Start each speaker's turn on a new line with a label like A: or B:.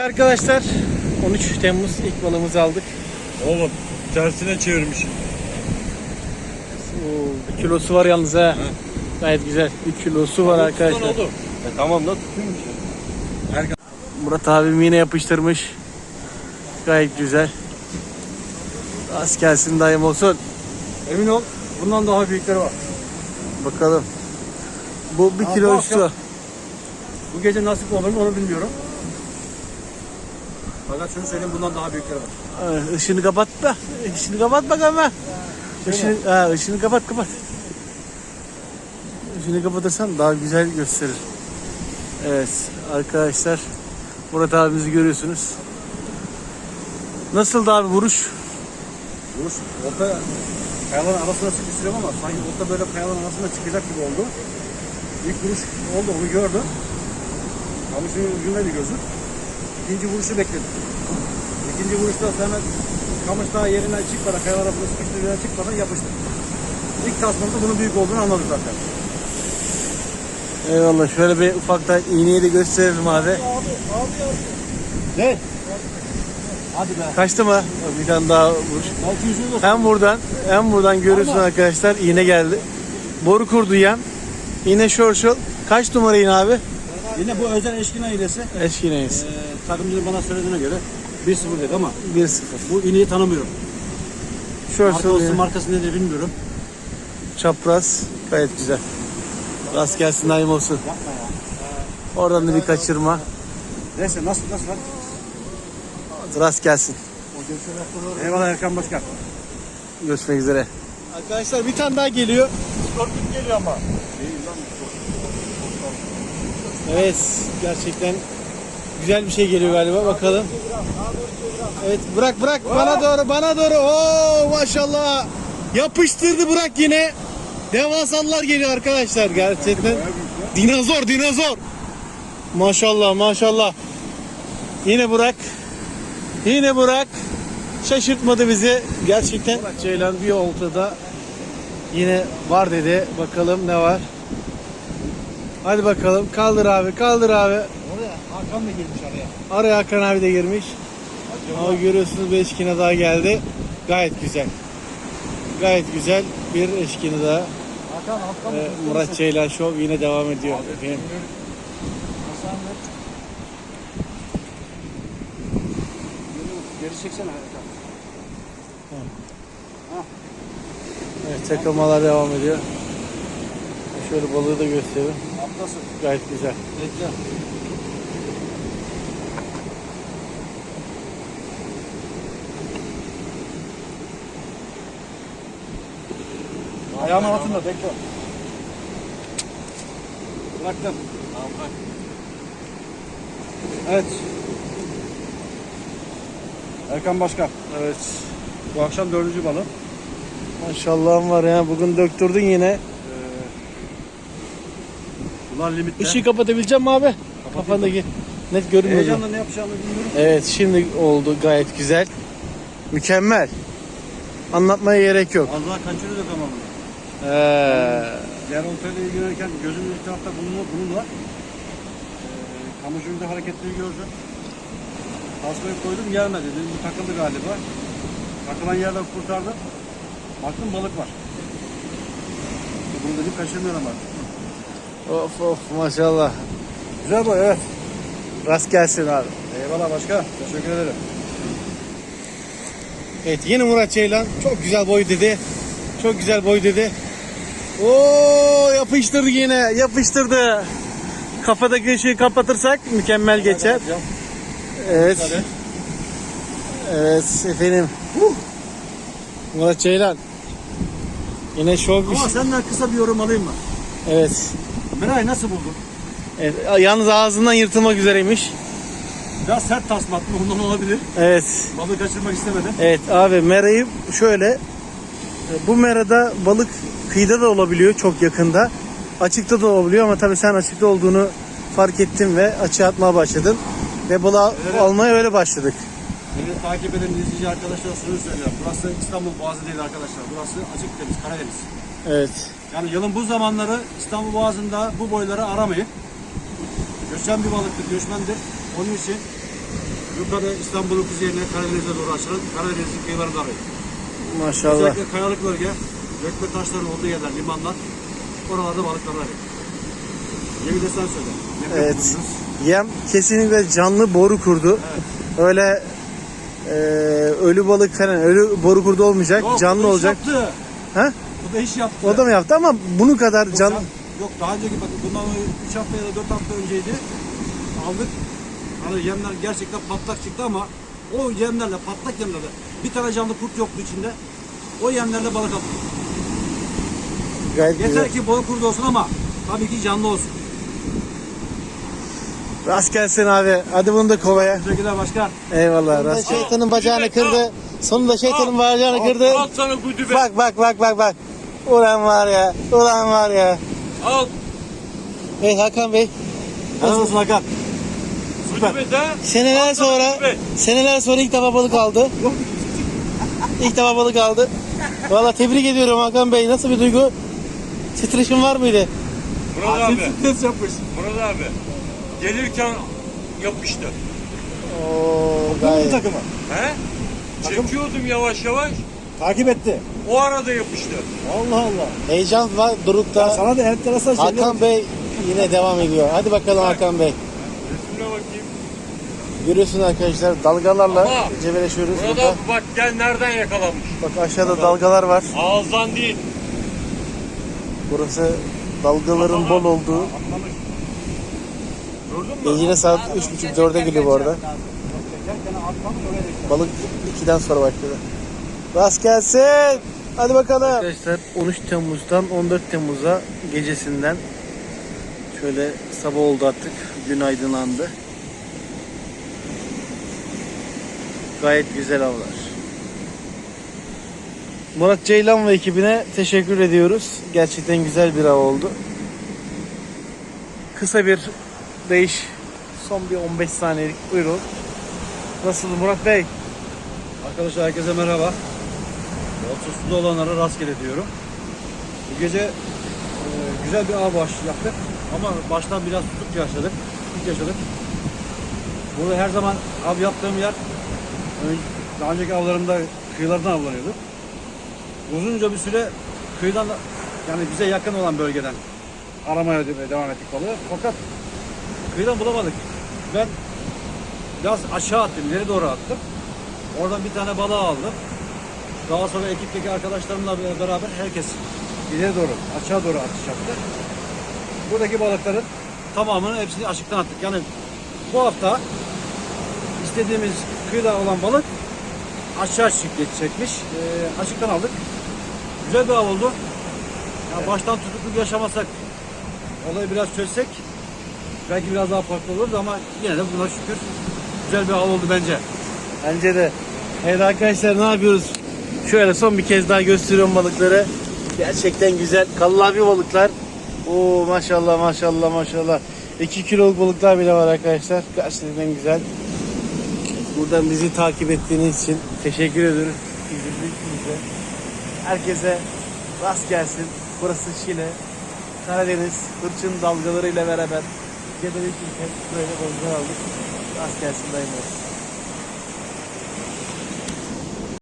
A: Arkadaşlar 13 Temmuz ilk balığımızı aldık.
B: Oğlum tersine çevirmiş.
A: Oo, bir kilosu var yalnız ha. Gayet güzel. Bir kilosu var arkadaşlar.
B: Oldu. E, tamam da tutuyormuş ya.
A: Murat abim yine yapıştırmış. Gayet güzel. Az gelsin dayım olsun.
B: Emin ol bundan daha büyükleri var.
A: Bakalım. Bu bir kilo üstü.
B: Bu gece nasip olur mu onu bilmiyorum. Fakat şunu söyleyeyim bundan daha büyükleri var.
A: Ay, Işığını kapat da. Işığını kapat bakalım ha. Ha, ışığını kapat kapat. Işığını kapatırsan daha güzel gösterir. Evet arkadaşlar. Murat abimizi görüyorsunuz. Nasıldı abi vuruş?
B: Vuruş olta kayaların arasına sıkıştırıyorum ama sanki olta böyle kayaların arasına çıkacak gibi oldu. İlk vuruş oldu onu gördüm. Kamışın ucundaydı gözüm. İkinci vuruşu bekledim. İkinci vuruşta sonra kamış daha yerinden çıkmadan, kayalar arasına sıkıştığı yerden çıkmadan yapıştı. İlk tasmamda bunun büyük olduğunu anladık zaten.
A: Eyvallah şöyle bir ufaktan iğneyi de gösterelim abi.
B: Ne? Hadi be.
A: Kaçtı mı? Bir tane daha vuruş.
B: 600 lira.
A: Hem buradan hem buradan görüyorsun arkadaşlar iğne geldi. Boru kurdu yem. İğne şorşol. Kaç numara iğne abi?
B: Yine bu özel eşkin ailesi
A: Eski iğneyiz.
B: e, takımcının bana söylediğine göre 1-0 dedi ama
A: 1-0.
B: bu iğneyi tanımıyorum.
A: Şorşol
B: Markası
A: iğne.
B: markası nedir bilmiyorum.
A: Çapraz. Gayet güzel. Rast gelsin daim olsun.
B: Yapma ya.
A: Oradan da bir kaçırma.
B: Neyse nasıl nasıl hadi.
A: Rast gelsin.
B: Eyvallah Erkan Başkan.
A: Görüşmek üzere. Arkadaşlar bir tane daha geliyor.
B: Skorpion geliyor ama.
A: Evet gerçekten güzel bir şey geliyor galiba bakalım. Evet bırak bırak bana doğru bana doğru. Oo maşallah. Yapıştırdı bırak yine. Devasallar geliyor arkadaşlar gerçekten. Dinozor dinozor. Maşallah maşallah. Yine bırak. Yine bırak. Şaşırtmadı bizi. Gerçekten Ceylan bir oltada yine var dedi. Bakalım ne var. Hadi bakalım. Kaldır abi, kaldır abi.
B: Hakan da girmiş araya.
A: Araya Hakan abi de girmiş. Ama görüyorsunuz bir eşkine daha geldi. Gayet güzel. Gayet güzel bir eşkine daha.
B: Hakan Hakan
A: Ee, Murat Ceylan Show yine devam ediyor. Efendim.
B: Geri çeksene Hakan.
A: Evet, takılmalar devam ediyor. Şöyle balığı da göstereyim.
B: Atlasın.
A: Gayet güzel.
B: Bekle. Ayağımın altında bekle. Bıraktım. Tamam bırak. Evet. Erkan Başkan.
A: Evet.
B: Bu akşam dördüncü balı.
A: Maşallahım var ya. Bugün döktürdün yine.
B: Bunlar limitte.
A: Işığı kapatabileceğim mi abi? Kafandaki net görünmüyor.
B: Heyecanla ne yapacağımı bilmiyorum.
A: Evet şimdi oldu gayet güzel. Mükemmel. Anlatmaya gerek yok.
B: Az daha kaçırıyorduk ama bunu.
A: Ee,
B: Diğer oltayla ilgilenirken gözümün ilk tarafta bununla, bununla e, kamışında hareketleri gördüm. Tasmayı koydum gelmedi. Dedim bu takıldı galiba. Takılan yerden kurtardım. Baktım balık var. Bunu dedim kaçırmıyorum artık.
A: of of maşallah.
B: Güzel bu evet.
A: Rast gelsin abi.
B: Eyvallah başka. Teşekkür ederim.
A: Evet yine Murat Ceylan çok güzel boy dedi. Çok güzel boy dedi. Oo yapıştırdı yine yapıştırdı. Kafadaki ışığı kapatırsak mükemmel geçer. Evet. Evet efendim. Murat Ceylan. Yine şov bir
B: Ama senden kısa bir yorum alayım mı?
A: Evet.
B: Meray'ı nasıl buldun?
A: evet. Yalnız ağzından yırtılmak üzereymiş.
B: Biraz sert tasma attım ondan olabilir.
A: Evet.
B: Balığı kaçırmak istemedim.
A: Evet abi merayı şöyle e, bu merada balık kıyıda da olabiliyor çok yakında. Açıkta da olabiliyor ama tabii sen açıkta olduğunu fark ettin ve açığa atmaya başladın. Ve balığı
B: Evet.
A: almaya öyle başladık.
B: Beni takip eden izleyici arkadaşlar şunu söylüyorum. Burası İstanbul Boğazı değil arkadaşlar. Burası açık deniz, Karadeniz.
A: Evet.
B: Yani yılın bu zamanları İstanbul Boğazı'nda bu boyları aramayın. Göçen bir balıktır, göçmendir. Onun için Yukarı İstanbul'un kuzeyine Karadeniz'e doğru açılan Karadeniz'in kıyılarında arayın.
A: Maşallah.
B: Özellikle kayalık bölge, dökme taşların olduğu yerler, limanlar, oralarda balıklar arayın. Yemi de sen söyle. Nefret
A: Evet.
B: bulunuyoruz.
A: Yem kesinlikle canlı boru kurdu. Öyle e, ölü balık falan ölü boru kurdu olmayacak.
B: Yok,
A: canlı olacak.
B: Yaptı.
A: Ha?
B: Bu da iş yaptı.
A: O da mı yaptı ama bunu kadar
B: Yok,
A: can
B: ya- Yok daha önceki bakın bundan 3 hafta ya da 4 hafta önceydi. Aldık. Hani yemler gerçekten patlak çıktı ama o yemlerle patlak yemlerle bir tane canlı kurt yoktu içinde. O yemlerle balık attık.
A: Gayet güzel.
B: Yeter ki balık kurdu olsun ama tabii ki canlı olsun.
A: Rast gelsin abi. Hadi bunu da kovaya.
B: Teşekkürler başkan.
A: Eyvallah. Rast şeytanın bacağını kırdı. Sonunda şeytanın bacağını kırdı.
C: Al sana güdübe.
A: Bak bak bak bak bak. Ulan var ya. Ulan var ya.
C: Al.
A: Hey Hakan Bey.
B: Nasılsın Hakan?
C: De.
A: Seneler sonra seneler sonra ilk defa balık aldı. İlk defa balık aldı. Valla tebrik ediyorum Hakan Bey. Nasıl bir duygu? Titreşim var mıydı?
C: Murat abi.
B: Test yapmış.
C: Murat abi. Gelirken yapıştı.
A: Oo,
B: Bu
A: gayet.
B: takımı.
C: He? Çekiyordum yavaş yavaş.
B: Takip etti.
C: O arada yapıştı.
B: Allah Allah.
A: Heyecan var Doruk'ta.
B: Sana da enteresan şeyler.
A: Hakan Bey yine devam ediyor. Hadi bakalım Hakan Bey.
C: Resmine bakayım.
A: Görüyorsunuz arkadaşlar dalgalarla
C: Ama
A: cebeleşiyoruz
C: Murat
A: burada.
C: abi bak gel nereden yakalamış.
A: Bak aşağıda dalgalar var.
C: Ağızdan değil.
A: Burası dalgaların bol olduğu.
C: Mü?
A: Gece saat 3.30-4'e geliyor bu arada. Balık 2'den sonra başladı. Rast gelsin. Hadi bakalım. Arkadaşlar 13 Temmuz'dan 14 Temmuz'a gecesinden şöyle sabah oldu artık. Gün aydınlandı. Gayet güzel havalar. Murat Ceylan ve ekibine teşekkür ediyoruz. Gerçekten güzel bir hava oldu. Kısa bir değiş. Son bir 15 saniyelik. Buyurun. Nasıl Murat Bey?
B: Arkadaşlar herkese merhaba. Yolcusunda olanlara rastgele diyorum. Bu gece e, güzel bir av baş yaptık. Ama baştan biraz tutuk yaşadık. Tutuk yaşadık. Burada her zaman av yaptığım yer daha önceki avlarımda kıyılardan avlanıyorduk. Uzunca bir süre kıyıdan yani bize yakın olan bölgeden aramaya de- devam ettik balığı. Fakat kıyıdan bulamadık. Ben biraz aşağı attım, ileri doğru attım. Oradan bir tane balığı aldım. Daha sonra ekipteki arkadaşlarımla beraber herkes ileri doğru, aşağı doğru atış yaptı. Buradaki balıkların tamamını hepsini açıktan attık. Yani bu hafta istediğimiz kıyıda olan balık aşağı çek- çekmiş. Ee, açıktan aldık. Güzel bir av oldu. Ya Baştan tutukluk yaşamasak, olayı biraz çözsek belki biraz daha farklı olurdu ama yine de buna şükür güzel bir av oldu bence.
A: Bence de. Evet arkadaşlar ne yapıyoruz? Şöyle son bir kez daha gösteriyorum balıkları. Gerçekten güzel. Kallavi balıklar. Oo maşallah maşallah maşallah. 2 kiloluk balıklar bile var arkadaşlar. Gerçekten güzel. Buradan bizi takip ettiğiniz için teşekkür ediyoruz. İzlediğiniz Herkese rast gelsin. Burası Şile. Karadeniz hırçın dalgalarıyla beraber Gebelik ülke böyle balıklar aldık. Rast gelsin daima olsun.